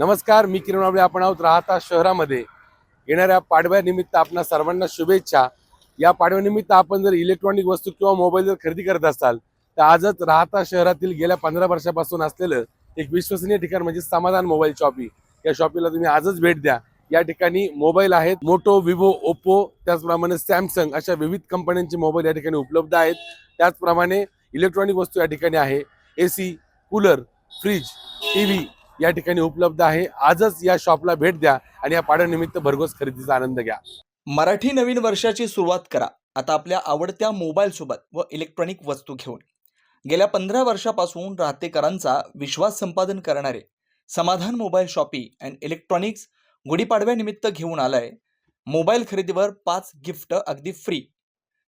नमस्कार मी किरण वाबळे. आपण आहोत राहता शहरामध्ये. येणाऱ्या पाडव्यानिमित्त आपणा सर्वांना शुभेच्छा. या पाडव्यानिमित्त आपण जर इलेक्ट्रॉनिक वस्तू किंवा मोबाईल जर खरेदी करत असाल तर आजच राहता शहरातील गेल्या पंधरा वर्षापासून असलेलं एक विश्वसनीय ठिकाण म्हणजे समाधान मोबाईल शॉपी या शॉपीला तुम्ही आजच भेट द्या. या ठिकाणी मोबाईल आहेत मोटो विवो ओप्पो त्याचप्रमाणे सॅमसंग अशा विविध कंपन्यांचे मोबाईल या ठिकाणी उपलब्ध आहेत. त्याचप्रमाणे इलेक्ट्रॉनिक वस्तू या ठिकाणी आहे. A C cooler fridge T V या ठिकाणी उपलब्ध आहे. आजच या शॉपला भेट द्या आणि या पाड्यानिमित्त भरघोस खरेदीचा आनंद घ्या. मराठी नवीन वर्षाची सुरुवात करा. आता आपल्या आवडत्या मोबाईल सोबत व इलेक्ट्रॉनिक वस्तू घेऊन. गेल्या पंधरा वर्षापासून राहतेकरांचा विश्वास संपादन करणारे Samadhan mobile shoppe and electronics गुढीपाडव्यानिमित्त घेऊन आलाय. मोबाईल खरेदीवर पाच गिफ्ट अगदी free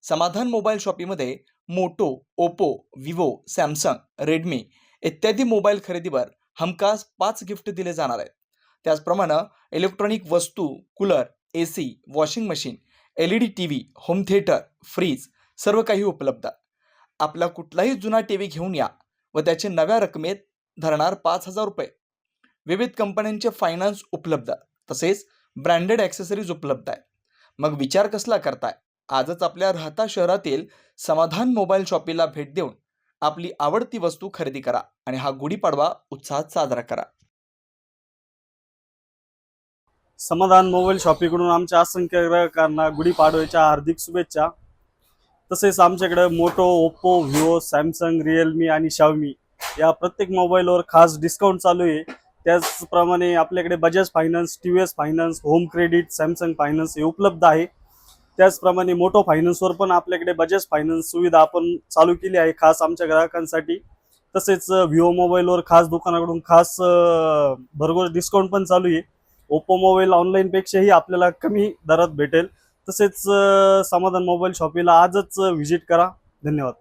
Samadhan mobile शॉपीमध्ये Moto Oppo Vivo Samsung Redmi इत्यादी मोबाईल खरेदीवर हमखास पाच गिफ्ट दिले जाणार आहेत. त्याचप्रमाणे इलेक्ट्रॉनिक वस्तू cooler A C washing machine L E D T V home theatre fridge सर्व काही उपलब्ध. आपला कुठलाही जुना टी व्ही घेऊन या व त्याचे नव्या रकमेत धरणार पाच हजार रुपये. विविध कंपन्यांचे फायनान्स उपलब्ध तसेच ब्रँडेड ॲक्सेसरीज उपलब्ध आहे मग विचार कसला करताय? आजच आपल्या राहता शहरातील समाधान मोबाईल शॉपीला भेट देऊन आपली आवडती वस्तू खरेदी करा आणि हा गुढीपाडवा उत्साहात साजरा करा. समाधान मोबाईल शॉपीकडून आमच्या असंख्य ग्राहकांना गुढीपाडव्याच्या हार्दिक शुभेच्छा. तसेच आमच्याकडे Moto Oppo Vivo Samsung Realme आणि शावमी या प्रत्येक मोबाईलवर खास डिस्काउंट चालू आहे. त्याचप्रमाणे आपल्याकडे Bajaj finance T V S finance home credit Samsung finance हे उपलब्ध आहे. त्याचप्रमाणे मोटो फायनान्सवर पण आपल्याकडे बजाज फायनान्स सुविधा आपण चालू केली आहे खास आमच्या ग्राहकांसाठी. तसेच विवो मोबाईलवर खास दुकानाकडून खास भरघोस डिस्काउंट पण चालू आहे. ओप्पो मोबाईल ऑनलाईनपेक्षाही आपल्याला कमी दरात भेटेल. तसेच समाधान मोबाईल शॉपीला आजच व्हिजिट करा. धन्यवाद.